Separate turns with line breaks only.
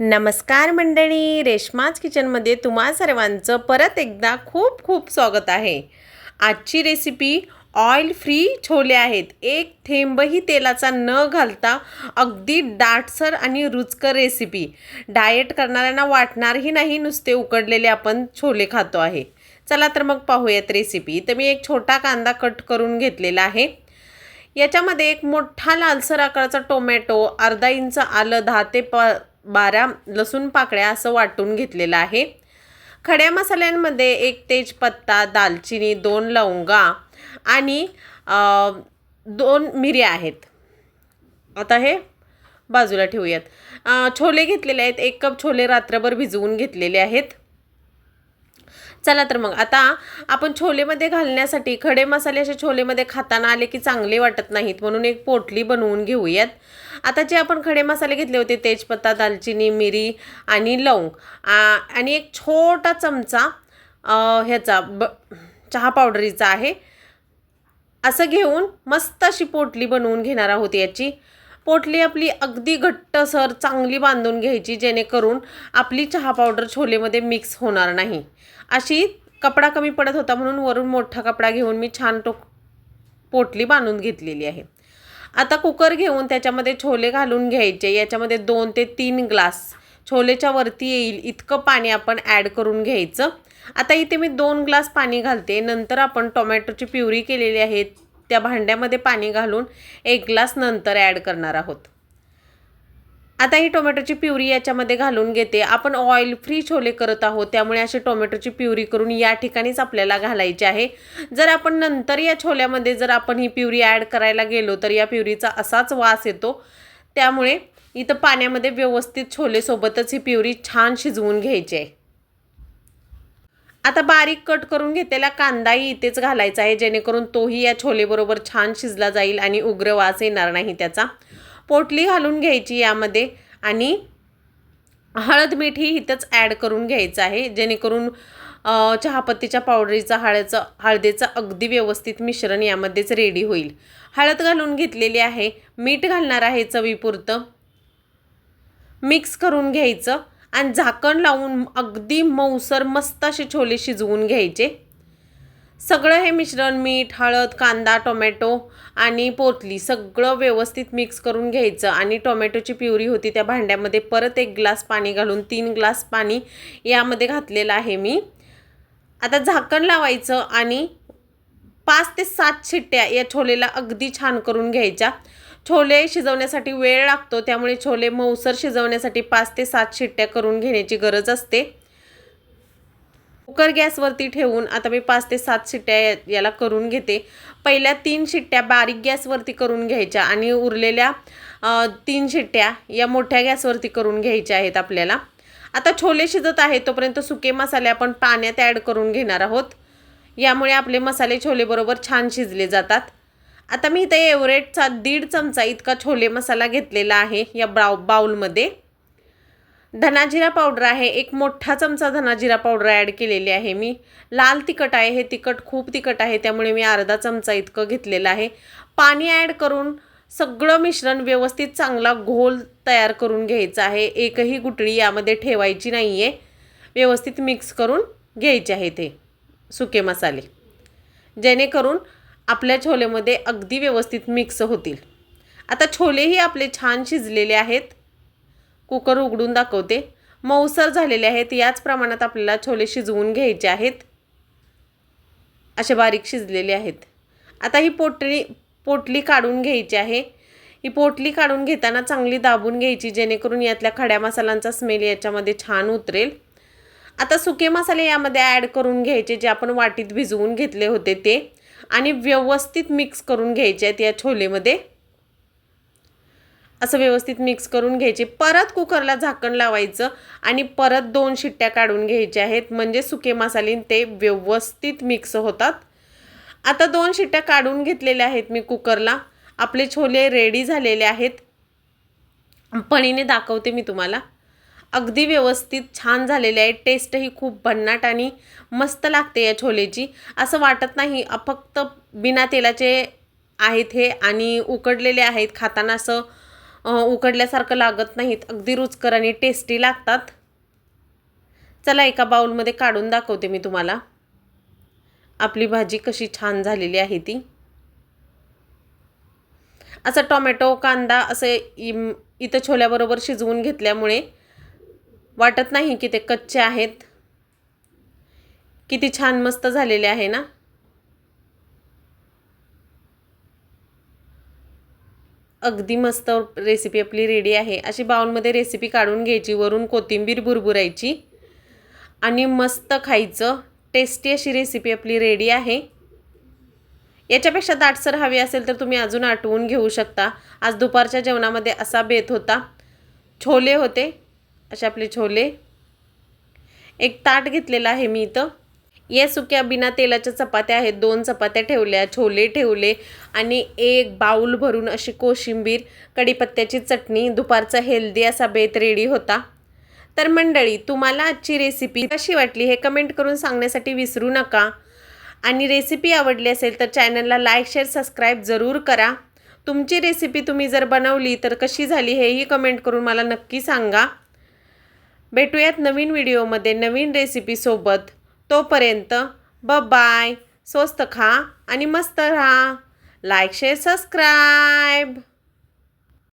नमस्कार मंडळी रेश्माज किचनमध्ये तुम्हा सर्वांचं परत एकदा खूप खूप स्वागत आहे. आजची रेसिपी ऑइल फ्री छोले आहेत. एक थेंबही तेलाचा न घालता अगदी दाटसर आणि रुचकर रेसिपी डाएट करणाऱ्यांना वाटणारही नाही नुसते उकडलेले आपण छोले खातो आहे. चला तर मग पाहूयात रेसिपी तर मी एक छोटा कांदा कट करून घेतलेला आहे. याच्यामध्ये एक मोठा लालसर आकाराचा टोमॅटो अर्धा इंच आलं दहा ते प बारा लसूण पाकळ्या असं वाटून घेतलेलं आहे. खड्या मसाल्यांमध्ये एक तेजपत्ता दालचिनी दोन लवंगा आणि दोन मिऱ्या आहेत. आता हे बाजूला ठेवूयात. छोले घेतलेले आहेत. एक कप छोले रात्रभर भिजवून घेतलेले आहेत. चला तर मग आता आपण छोलेमध्ये घालण्यासाठी खडे मसाले असे छोलेमध्ये खाताना आले की चांगले वाटत नाहीत म्हणून एक पोटली बनवून घेऊयात. आता जे आपण खडे मसाले घेतले होते तेजपत्ता दालचिनी मिरी आणि लवंग आणि एक छोटा चमचा ह्याचा ब चहा पावडरीचा आहे. असं घेऊन मस्त अशी पोटली बनवून घेणार आहोत याची. पोटली आपली अगदी घट्टसर चांगली बांधून घ्यायची जेणेकरून आपली चहा पावडर छोलेमध्ये मिक्स होणार नाही. अशी कपडा कमी पडत होता म्हणून वरून मोठा कपडा घेऊन मी छान टोक पोटली बांधून घेतलेली आहे. आता कुकर घेऊन त्याच्यामध्ये छोले घालून घ्यायचे. याच्यामध्ये दोन ते तीन ग्लास छोलेच्या वरती येईल इतकं पाणी आपण ॲड करून घ्यायचं. आता इथे मी दोन ग्लास पाणी घालते. नंतर आपण टोमॅटोची प्युरी केलेली आहे त्या भांड्यामध्ये पाणी घालून एक ग्लास नंतर ॲड करणार आहोत. आता ही टोमॅटोची प्युरी याच्यामध्ये घालून घेते. आपण ऑइल फ्री छोले करत आहोत त्यामुळे अशी टोमॅटोची प्युरी करून या ठिकाणीच आपल्याला घालायची आहे. जर आपण नंतर या छोल्यामध्ये जर आपण ही प्युरी ॲड करायला गेलो तर या प्युरीचा असाच वास येतो. त्यामुळे इथं पाण्यामध्ये व्यवस्थित छोलेसोबतच ही प्युरी छान शिजवून घ्यायची आहे. आता बारीक कट करून घेतलेला कांदाही इथेच घालायचा आहे जेणेकरून तोही या छोलेबरोबर छान शिजला जाईल आणि उग्र वास येणार नाही त्याचा. पोटली घालून घ्यायची यामध्ये आणि हळद मीठ ही इथंच ॲड करून घ्यायचं आहे जेणेकरून चहापत्तीच्या पावडरीचं हळदचं हळदीचं अगदी व्यवस्थित मिश्रण यामध्येच रेडी होईल. हळद घालून घेतलेली आहे मीठ घालणार आहे चवीपुरतं. मिक्स करून घ्यायचं. आणि झाकण लावून अगदी मऊसर मस्त असे छोले शिजवून घ्यायचे. सगळं हे मिश्रण मीठ हळद कांदा टोमॅटो आणि पोतली सगळं व्यवस्थित मिक्स करून घ्यायचं आणि टोमॅटोची प्युरी होती त्या भांड्यामध्ये परत एक ग्लास पाणी घालून तीन ग्लास पाणी यामध्ये घातलेलं आहे मी. आता झाकण लावायचं आणि पाच ते सात शिट्ट्या या छोलेला अगदी छान करून घ्यायच्या. छोले शिजवण्यासाठी वेळ लागतो त्यामुळे छोले मऊसर शिजवण्यासाठी पाच ते सात शिट्ट्या करून घेण्याची गरज असते. कुकर गॅसवरती ठेवून आता मी पाच ते सात शिट्ट्या या- याला करून घेते. पहिल्या तीन शिट्ट्या बारीक गॅसवरती करून घ्यायच्या आणि उरलेल्या तीन शिट्ट्या या मोठ्या गॅसवरती करून घ्यायच्या आहेत आपल्याला. आता छोले शिजत आहेत तोपर्यंत सुके मसाले आपण पाण्यात ॲड करून घेणार आहोत. यामुळे आपले मसाले छोले बरोबर छान शिजले जातात. आता मी इथे एव्हरेटचा दीड चमचा इतका छोले मसाला घेतलेला आहे या ब्राउ बाऊलमध्ये. धनाजिरा पावडर आहे. एक मोठा चमचा धनाजिरा पावडर ॲड केलेली आहे मी. लाल तिखट आहे. हे तिखट खूप तिखट आहे. त्यामुळे मी अर्धा चमचा इतकं घेतलेलं आहे. पाणी ॲड करून सगळं मिश्रण व्यवस्थित चांगला घोल तयार करून घ्यायचा आहे. एकही गुटळी यामध्ये ठेवायची नाही आहे व्यवस्थित मिक्स करून घ्यायचे आहे ते सुके मसाले. जेणेकरून आपल्या छोलेमध्ये अगदी व्यवस्थित मिक्स होतील. आता छोलेही आपले छान शिजलेले आहेत. कुकर उघडून दाखवते. मऊसर झालेले आहेत. याच प्रमाणात आपल्याला छोले शिजवून घ्यायचे आहेत. असे बारीक शिजलेले आहेत. आता ही पोटली पोटली काढून घ्यायची आहे. ही पोटली काढून घेताना चांगली दाबून घ्यायची जेणेकरून यातल्या खड्या मसाल्यांचा स्मेल याच्यामध्ये छान उतरेल. आता सुके मसाले यामध्ये ॲड करून घ्यायचे जे आपण वाटीत भिजवून घेतले होते ते. आणि व्यवस्थित मिक्स करून घ्यायचे आहेत या छोलेमध्ये. असं व्यवस्थित मिक्स करून घ्यायचे. परत कुकरला झाकण लावायचं आणि परत दोन शिट्ट्या काढून घ्यायच्या आहेत. म्हणजे सुके मसाले ते व्यवस्थित मिक्स होतात. आता दोन शिट्ट्या काढून घेतलेल्या आहेत मी कुकरला. आपले छोले रेडी झालेले आहेत. पणीने दाखवते मी तुम्हाला. अगदी व्यवस्थित छान झालेले आहे. टेस्टही खूप भन्नाट आणि मस्त लागते या छोलेची. असं वाटत नाही फक्त बिना तेलाचे आहेत हे आणि उकडलेले आहेत. खाताना असं उकडल्यासारखं लागत नाहीत. अगदी रुचकर आणि टेस्टी लागतात. चला एका बाऊलमध्ये काढून दाखवते मी तुम्हाला. आपली भाजी कशी छान झालेली आहे ती. असं टोमॅटो कांदा असं इम- इथं छोल्याबरोबर शिजवून घेतल्यामुळे वाटत नाही की ते कच्चे आहेत. किती छान मस्त झालेले आहे ना? अगदी मस्त रेसिपी आपली रेडी आहे. अशी बाउलमध्ये रेसिपी काढून घ्यायची वरून कोथिंबीर बुरबुरायची आणि मस्त खायचं. टेस्टी अशी रेसिपी आपली रेडी आहे. याच्यापेक्षा दाटसर हवी असेल तर तुम्ही अजून आटवून घेऊ शकता. आज दुपारच्या जेवणामध्ये असा बेत होता. छोले होते. असे आपले छोले. एक ताट घेतलेला आहे मी इथं. या सुक्या बिना तेलाच्या चपात्या आहेत. दोन चपात्या ठेवल्या छोले ठेवले आणि एक बाऊल भरून अशी कोशिंबीर कढीपत्त्याची चटणी दुपारचा हेल्दी असा बेत रेडी होता. तर मंडळी तुम्हाला आजची रेसिपी कशी वाटली हे कमेंट करून सांगण्यासाठी विसरू नका. आणि रेसिपी आवडली असेल तर चॅनलला लाईक शेअर सबस्क्राईब जरूर करा. तुमची रेसिपी तुम्ही जर बनवली तर कशी झाली हेही कमेंट करून मला नक्की सांगा. भेटूयात नवीन व्हिडिओमध्ये नवीन रेसिपीसोबत तोपर्यंत ब बाय स्वस्त खा आणि मस्त राहा. Like share subscribe